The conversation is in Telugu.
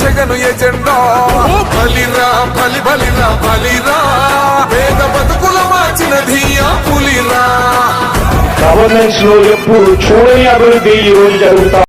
చెగను ఎజెండా బలిరా బలి బలిరా బలిరా. పేద బతుకుల మార్చినది ఆ పులిరా. గవర్నెన్స్లో ఎప్పుడు చూడని అభివృద్ధి ఈ రోజు జరుగుతా